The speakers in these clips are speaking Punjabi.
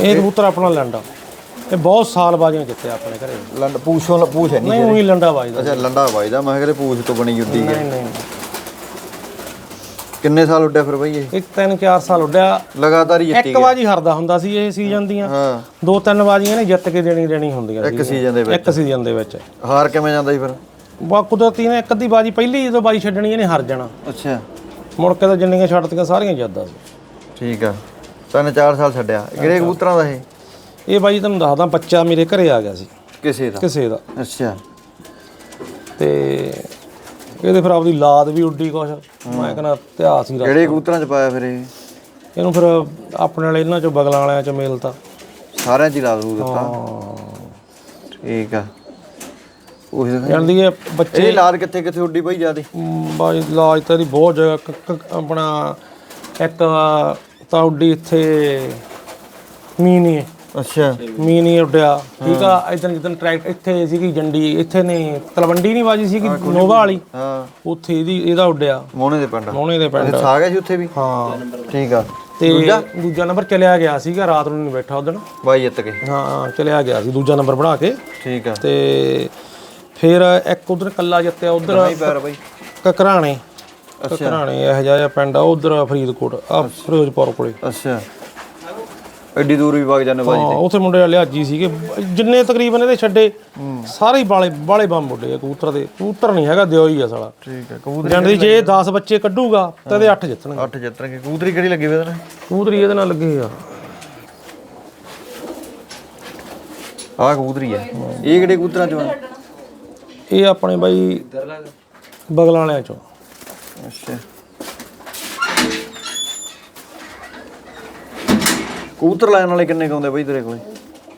ਇਹ ਕਬੂਤਰ ਆਪਣਾ ਲੰਡਾ। ਇਹ ਬਹੁਤ ਸਾਲ ਬਾਜੀਆਂ ਜਿੱਤਿਆ ਆਪਣੇ ਘਰੇ। ਲੰਡ ਪੂਛੋਂ ਪੂਛ ਹੈ ਨਹੀਂ ਨਹੀਂ ਉਹੀ ਲੰਡਾ ਬਾਜਦਾ ਅੱਛਾ ਲੰਡਾ ਵਾਈਦਾ ਮੈਂ ਕਿਹਾ ਪੂਛ ਤੋਂ ਬਣੀ ਜੁੱਦੀ ਹੈ ਨਹੀਂ ਨਹੀਂ। ਕਿੰਨੇ ਸਾਲ ਉੱਡਿਆ ਫਿਰ ਬਈ ਇਹ? ਇੱਕ ਤਿੰਨ ਚਾਰ ਸਾਲ ਉੱਡਿਆ। ਲਗਾਤਾਰ ਹੀ ਜਿੱਤੀ ਇੱਕ ਬਾਜੀ ਹਰਦਾ ਹੁੰਦਾ ਸੀ ਇਹ ਸੀਜ਼ਨ ਦੀਆਂ। ਹਾਂ। ਦੋ ਤਿੰਨ ਬਾਜੀਆਂ ਨੇ ਜਿੱਤ ਕੇ ਦੇਣੀ ਦੇਣੀ ਹੁੰਦੀਆਂ ਇੱਕ ਸੀਜ਼ਨ ਦੇ ਵਿੱਚ। ਇੱਕ ਸੀਜ਼ਨ ਦੇ ਵਿੱਚ। ਹਾਰ ਕਿਵੇਂ ਜਾਂਦਾ ਸੀ ਫਿਰ? ਬਾ ਕੁਦਰਤੀ ਨੇ ਇੱਕ ਅੱਧੀ ਬਾਜੀ ਪਹਿਲੀ ਜਦੋਂ ਬਾਜੀ ਛੱਡਣੀ ਇਹਨੇ ਹਰ ਜਾਣਾ। ਅੱਛਾ। ਮੁੜ ਕੇ ਤਾਂ ਜਿੰਨੀਆਂ ਛੱਡਤੀਆਂ ਸਾਰੀਆਂ ਜਿੱਤਦਾ ਸੀ। ਠੀਕ ਆ। ਤਿੰਨ ਚਾਰ ਸਾਲ ਛੱਡਿਆ। ਕਿਹੜੇ ਕਬੂਤਰਾਂ ਦਾ ਇਹ? ਇਹ ਬਾਜੀ ਤੁਹਾਨੂੰ ਦੱਸਦਾ ਬੱਚਾ ਮੇਰੇ ਘਰੇ ਆ ਗਿਆ ਸੀ। ਕਿਸੇ ਦਾ? ਕਿਸੇ ਦਾ। ਅੱਛਾ। ਤੇ ਇਹਦੇ ਫਿਰ ਆਪਦੀ ਲਾਦ ਵੀ ਉੱਡੀ ਕੁਛ। ਮੈਂ ਕਹਿੰਦਾ ਇਤਿਹਾਸ ਹੀ ਰੱਖ ਕਿਹੜੇ ਕਬੂਤਰਾਂ ਚ ਪਾਇਆ ਫਿਰ ਇਹ? ਇਹਨੂੰ ਫਿਰ ਆਪਣੇ ਵਾਲੇ ਇਹਨਾਂ ਚੋਂ ਬਗਲਾਂ ਵਾਲਿਆਂ ਚ ਮੇਲਤਾ। ਸਾਰਿਆਂ ਚ ਹੀ ਲਾ ਦੂ ਦਿੱਤਾ। ਹਾਂ। ਠੀਕ ਆ। ਉਹੀ ਜਾਂਦੀ ਇਹ ਬੱਚੇ ਇਹ ਲਾਦ ਕਿੱਥੇ ਕਿੱਥੇ ਉੱਡੀ ਪਈ ਜਿਆਦੀ? ਮ, ਬਾਈ ਲਾਜ ਤਾਂ ਇਹਦੀ ਬਹੁਤ ਜਗ੍ਹਾ ਕ- ਕ- ਆਪਣਾ ਇੱਕ ਤਾਂ ਉੱਡੀ ਇੱਥੇ ਮੀਨੀ ਅੱਛਾ। ਮੀਨੀ ਉੱਡਿਆ। ਠੀਕ ਆ ਇਦਾਂ ਜਿੱਦਣ ਟਰੈਕਟ ਇੱਥੇ ਸੀਗੀ ਜੰਡੀ ਇੱਥੇ ਨੇ ਤਲਵੰਡੀ ਨਹੀਂ ਬਾਜੀ ਸੀਗੀ ਨੋਵਾ ਵਾਲੀ। ਹਾਂ। ਉੱਥੇ ਇਹਦੀ ਇਹਦਾ ਉੱਡਿਆ। ਮੋਹਣੇ ਦੇ ਪਿੰਡ। ਮੋਹਣੇ ਦੇ ਪਿੰਡ। ਆ ਗਿਆ ਸੀ ਉੱਥੇ ਵੀ? ਹਾਂ। ਠੀਕ ਆ। ਤੇ ਦੂਜਾ? ਨੰਬਰ ਚਲਿਆ ਗਿਆ ਸੀਗਾ ਰਾਤ ਨੂੰ ਨਹੀਂ ਬੈਠਾ ਉਦੋਂ ਬਾਈ ਜਿੱਤ ਕੇ। ਹਾਂ ਚਲਿਆ ਗਿਆ ਸੀ ਦੂਜਾ ਨੰਬਰ ਬਣਾ ਕੇ। ਠੀਕ ਆ। ਤੇ ਫਿਰ ਇੱਕ ਉਧਰ ਕੱਲਾ ਜਿੱਤਿਆ ਉਧਰ ਨਹੀਂ ਪੈਰ ਬਾਈ। ਕਕਰਾਣੇ ਕਕਰਾਣੇ ਇਹ ਜਿਹਾ ਪਿੰਡ ਆ ਉਧਰ ਫਰੀਦਕੋਟ ਆ ਫਿਰੋਜ਼ਪੁਰ ਕੋਲੇ। ਅੱਛਾ। ਐਡੀ ਦੂਰ ਵੀ ਵਗ ਜਾਂਦੇ ਬਾਈ ਹਾਂ ਉੱਥੇ ਮੁੰਡੇ ਵਾਲੇ ਹਾਜੀ ਸੀਗੇ। ਜਿੰਨੇ ਤਕਰੀਬਨ ਇਹਦੇ ਛੱਡੇ ਸਾਰੇ ਹੀ ਬਾਲੇ ਬਾਲੇ ਬੰਬ ਆ ਕਬੂਤਰ ਦੇ। ਕਬੂਤਰ ਨਹੀਂ ਹੈਗਾ ਦਿਓ ਹੀ ਆ ਸਾਲਾ। ਠੀਕ ਆ ਕਬੂਤਰ ਜਾਂਦੀ ਜੇ 10 ਬੱਚੇ ਕੱਢੂਗਾ ਤਾਂ ਇਹਦੇ 8 ਜਿੱਤਣਗੇ। ਅੱਠ ਜਿੱਤਣਗੇ। ਕਬੂਤਰੀ ਕਿਹੜੀ ਲੱਗੀ ਵੇ ਇਹਦੇ ਨਾਲ? ਕਬੂਤਰੀ ਇਹਦੇ ਨਾਲ ਲੱਗੇ ਆ। ਆਹ ਕਬੂਤਰੀ ਆ। ਇਹ ਕਿਹੜੇ ਕਬੂਤਰਾਂ ਚੋਂ ਆ? ਇਹ ਆਪਣੇ ਬਾਈ ਬਗਲਾਂ ਵਾਲਿਆਂ ਚੋਂ। ਅੱਛਾ ਕਬੂਤਰ ਲੈਣ ਵਾਲੇ ਕਿੰਨੇ ਕੁ ਆਉਂਦੇ ਬਈ ਤੇਰੇ ਕੋਲ?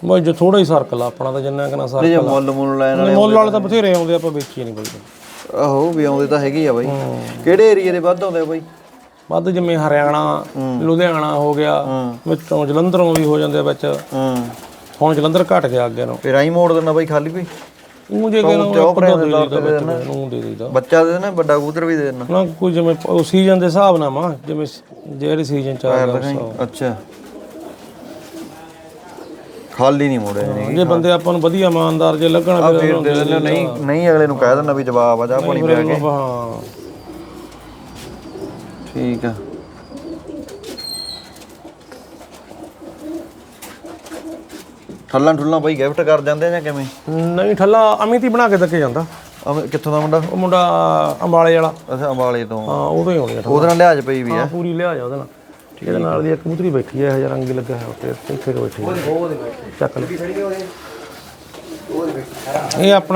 ਬਾਈ ਜੇ ਥੋੜਾ ਹੀ ਸਰਕਲ ਆ ਆਪਣਾ ਤਾਂ ਜਿੰਨਾ ਕਿਨਾ ਤੇ ਸਰਕਲ ਜੇ ਮੁੱਲ ਮੁੱਲ ਲੈਣ ਵਾਲੇ ਮੁੱਲ ਵਾਲੇ ਤਾਂ ਬਥੇਰੇ ਆਉਂਦੇ ਆਪਾਂ ਵੇਚੀ ਨਹੀਂ ਬਈ ਆਹੋ ਵੀ ਆਉਂਦੇ ਤਾਂ ਹੈਗੇ ਆ ਬਾਈ। ਕਿਹੜੇ ਏਰੀਆ ਦੇ ਵੱਧ ਆਉਂਦੇ ਆ ਬਾਈ? ਵੱਧ ਜਿਵੇਂ ਹਰਿਆਣਾ ਲੁਧਿਆਣਾ ਹੋ ਗਿਆ ਵਿੱਚੋਂ ਜਲੰਧਰੋਂ ਵੀ ਹੋ ਜਾਂਦੇ ਆ ਵਿੱਚ। ਹਾਂ। ਹੁਣ ਜਲੰਧਰ ਘਟ ਗਿਆ ਅੱਗੇ ਨੂੰ ਫਿਰ ਆਈ ਮੋੜ ਦਿੰਦਾ ਬਾਈ ਖਾਲੀ ਕੋਈ? ਉਹ ਜੇ ਕਿ ਨੂੰ ਦੇ ਦੇਈਦਾ ਨੂੰ ਦੇ ਦੇਈਦਾ ਬੱਚਾ ਦੇ ਦੇਣਾ ਵੱਡਾ ਕਬੂਤਰ ਵੀ ਦੇ ਦੇਣਾ। ਨਾ ਕੋਈ ਜਿਵੇਂ ਉਹ ਸੀਜ਼ਨ ਦੇ ਹਿਸਾਬ ਨਾਲ ਮਾ ਜਿਵੇਂ ਜਿਹੜੇ ਸੀਜ਼ਨ ਚ ਆ ਗਿਆ ਉਸ ਹਿਸਾਬ। ਅੱਛਾ। ਖਾਲੀ ਨਹੀਂ ਮੋੜਿਆ ਨਹੀਂ ਜੇ ਬੰਦੇ ਆਪਾਂ ਨੂੰ ਵਧੀਆ ਇਮਾਨਦਾਰ ਜੇ ਲੱਗਣਾ ਫਿਰ ਫਿਰ ਦੇ ਦਿੰਦੇ ਨਹੀਂ ਨਹੀਂ ਅਗਲੇ ਨੂੰ ਕਹਿ ਦਿੰਦਾ ਵੀ ਜਵਾਬ ਆ ਜਾ ਪਾਣੀ ਪਿਆ ਕੇ। ਹਾਂ। ਠੀਕ ਆ। ਠੱਲਾਂ ਠੁੱਲਾਂ ਬਾਈ ਗਿਫਟ ਕਰ ਜਾਂਦੇ ਆ ਜਾਂ ਕਿਵੇਂ? ਨਹੀਂ ਠੱਲਾ ਅਮਿਤ ਹੀ ਬਣਾ ਕੇ ਦਿੱਕੇ ਜਾਂਦਾ। ਅਮ- ਕਿੱਥੋਂ ਦਾ ਮੁੰਡਾ? ਉਹ ਮੁੰਡਾ ਅੰਬਾਲੇ ਵਾਲਾ। ਅੱਛਾ ਅੰਬਾਲੇ ਤੋਂ। ਹਾਂ ਉਹਦੋਂ ਹੀ ਆਉਣੀ ਆ ਉਹਦੇ ਨਾਲ ਲਿਹਾਜ਼ ਪਈ ਵੀ ਆ। ਹਾਂ ਪੂਰੀ ਲਿਆ ਜਾ ਉਹਦੇ ਨਾਲ। ਇਹਦੇ ਨਾਲ ਦੀ ਇੱਕ ਕਬੂਤਰੀ ਬੈਠੀ ਹੈ ਹਜ਼ਾਰ ਰੰਗੀ ਲੱਗਾ ਹੈ ਉੱਤੇ ਇੱਥੇ ਕੁ ਬੈਠੀ ਹੈ ਚੱਕ ਲੈ। ਇਹ ਆਪਣਾ